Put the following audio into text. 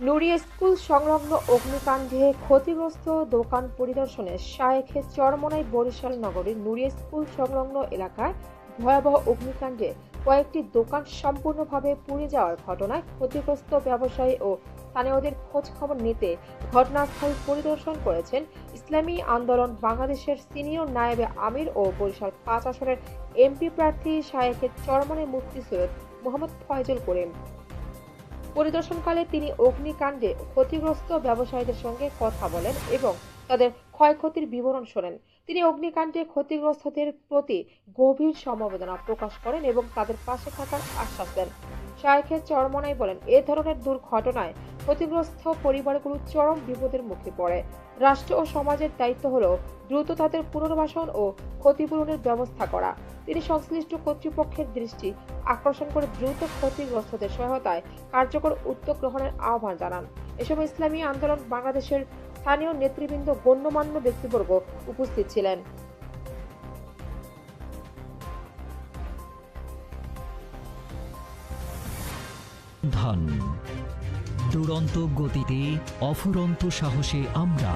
নুরি school সংলগ্ন অগ্নিকাণ্ডে ক্ষতিগ্রস্ত দোকান পরিদর্শনে শায়েখে চরমনাই বরিশাল নগরীর নুরি স্কুল সংলগ্ন এলাকায় ভয়াবহ অগ্নিকাণ্ডে কয়েকটি দোকান সম্পূর্ণভাবে পুড়ে যাওয়ার ঘটনায় ক্ষতিগ্রস্ত ব্যবসায়ী ও স্থানীয়দের খোঁজ খবর নিতে ঘটনাস্থল পরিদর্শন করেছেন ইসলামী আন্দোলন বাংলাদেশের সিনিয়র নায়েবে আমির ও বরিশাল পাঁচ আসনের এমপি প্রার্থী শায়েখের চরমনাই মুফতি সৈয়দ মোহাম্মদ ফয়জুল করিম। পরিদর্শনকালে তিনি অগ্নিকাণ্ডে ক্ষতিগ্রস্ত ব্যবসায়ীদের সঙ্গে কথা বলেন এবং তাদের ক্ষয়ক্ষতির বিবরণ শোনেন। তিনি অগ্নিকাণ্ডে ক্ষতিগ্রস্তদের প্রতি গভীর সমবেদনা প্রকাশ করেন এবং তাদের পাশে থাকার আশ্বাস দেন। শায়েখের চরমনাই বলেন, এ ধরনের দুর্ঘটনায় ক্ষতিগ্রস্ত পরিবারগুলো চরম বিপদের মুখে পড়ে। রাষ্ট্র ও সমাজের দায়িত্ব হল দ্রুত তাদের পুনর্বাসন ও ক্ষতিপূরণের ব্যবস্থা করা। তিনি সংশ্লিষ্ট কর্তৃপক্ষের দৃষ্টি আকর্ষণ করে দ্রুত ক্ষতিগ্রস্তদের সহায়তায় কার্যকর উদ্যোগ গ্রহণের আহ্বান জানান। এসব ইসলামী আন্দোলন বাংলাদেশের স্থানীয় নেতৃবৃন্দ গণ্যমান্য ব্যক্তিবর্গ উপস্থিত ছিলেন। ধান দুরন্ত গতিতে অফুরন্ত সাহসে আমরা